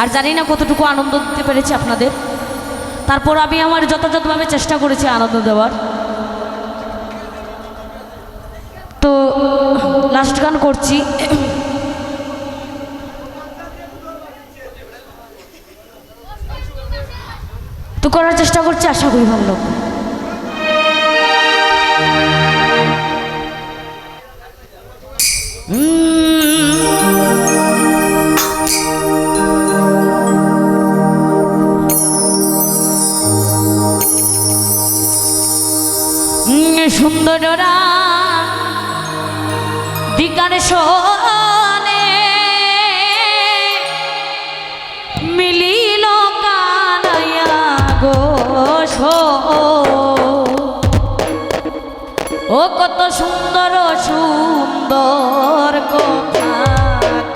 আর জানি না কতটুকু আনন্দ দিতে পেরেছি আপনাদের। তারপর আমি আমার যথাযথভাবে চেষ্টা করেছি আনন্দ দেওয়ার। তো লাস্ট গান করছি। তো করার চেষ্টা করছি, আশা করি ভালো। মিলিল কানাইয়া গো। ও কত সুন্দর সুন্দর কথা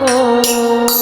কই।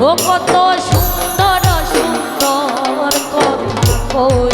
ও কত সুন্দর সুন্দর কথা কইয়া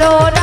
corona.